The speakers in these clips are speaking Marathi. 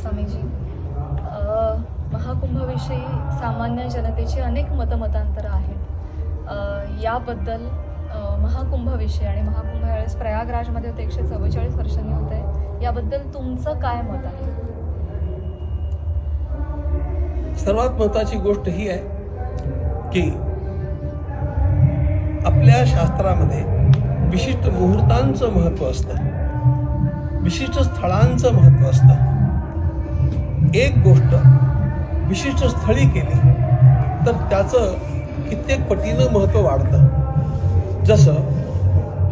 स्वामीजी. महाकुंभविषयी महाकुंभाविषयी सामान्य जनतेची अनेक मतमतांतरं आहेत याबद्दल महाकुंभविषयी महाकुंभाविषयी आणि महाकुंभ यावेळेस प्रयागराजमध्ये होते एकशे चव्वेचाळीस वर्षांनी होत. आहे याबद्दल तुमचं काय मत आहे? सर्वात महत्वाची गोष्ट ही आहे की आपल्या शास्त्रामध्ये विशिष्ट मुहूर्तांचं महत्त्व असतं. विशिष्ट स्थळांचं महत्त्व असतं. एक गोष्ट विशिष्ट स्थळी केली तर त्याचं कित्येक पटीनं महत्त्व वाढतं. जसं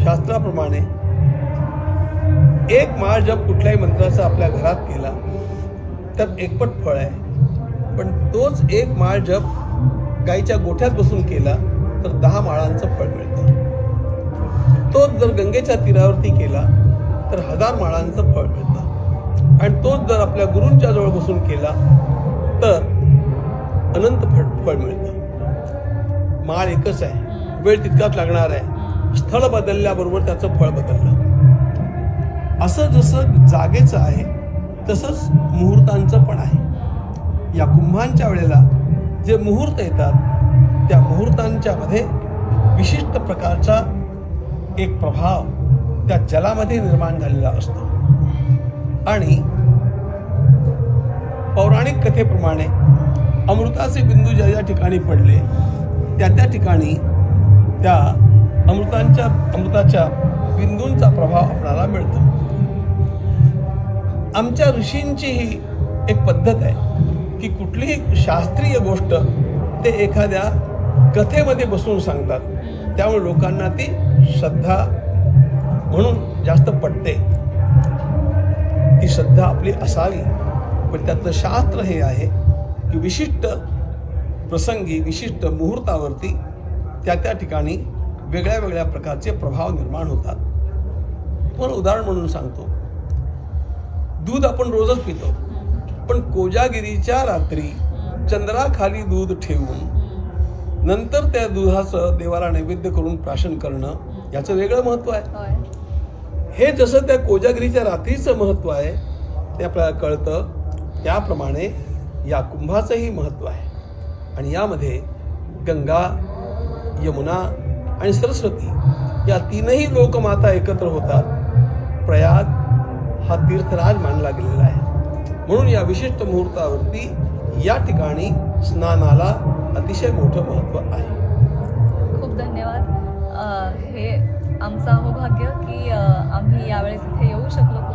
शास्त्राप्रमाणे एक माळ जप कुठल्याही मंत्राचा आपल्या घरात केला तर एकपट फळ आहे. पण तोच एक माळ जप गाईच्या गोठ्यात बसून केला तर दहा माळांचं फळ मिळतं. तोच जर गंगेच्या तीरावरती केला तर हजार माळांचं फळ मिळतं. आणि तोच जर आपल्या गुरूंच्या जवळ बसून केला तर अनंत फळ फळ मिळतं. माळ एकच आहे. वेळ तितकाच लागणार आहे. स्थळ बदलल्याबरोबर त्याचं फळ बदललं. असं जसं जागेचं आहे तसंच मुहूर्तांचं पण आहे. या कुंभांच्या वेळेला जे मुहूर्त येतात त्या मुहूर्तांच्या मध्ये विशिष्ट प्रकारचा एक प्रभाव त्या जलामध्ये निर्माण झालेला असतो. आणि पौराणिक कथेप्रमाणे अमृताचे बिंदू ज्या ज्या ठिकाणी पडले त्या त्या ठिकाणी त्या अमृतांच्या अमृताच्या बिंदूंचा प्रभाव आपल्याला मिळतो. आमच्या ऋषींची ही एक पद्धत आहे की कुठलीही शास्त्रीय गोष्ट ते एखाद्या कथेमध्ये बसून सांगतात. त्यामुळे लोकांना ती श्रद्धा म्हणून जास्त पटते. ती श्रद्धा आपली असावी पण त्यातलं शास्त्र हे आहे की विशिष्ट प्रसंगी विशिष्ट मुहूर्तावरती त्या त्या ठिकाणी वेगळ्या वेगळ्या प्रकारचे प्रभाव निर्माण होतात. पण उदाहरण म्हणून सांगतो. दूध आपण रोजच पितो पण कोजागिरीच्या रात्री चंद्राखाली दूध ठेवून नंतर त्या दुधाचं देवाला नैवेद्य करून प्राशन करणं याचं वेगळं महत्त्व आहे. हे जसं त्या कोजागिरीच्या रात्रीचं महत्त्व आहे ते आपल्याला कळतं. त्याप्रमाणे या कुंभाचंही महत्त्व आहे. आणि यामध्ये गंगा यमुना आणि सरस्वती या तीनही लोकमाता एकत्र होतात. प्रयाग हा तीर्थराज मानला गेलेला आहे. म्हणून या विशिष्ट मुहूर्तावरती या ठिकाणी स्नानाला अतिशय मोठं महत्त्व आहे. खूप धन्यवाद. हे आमचं अहोभाग्य की आम्ही यावेळेस इथे येऊ शकलो.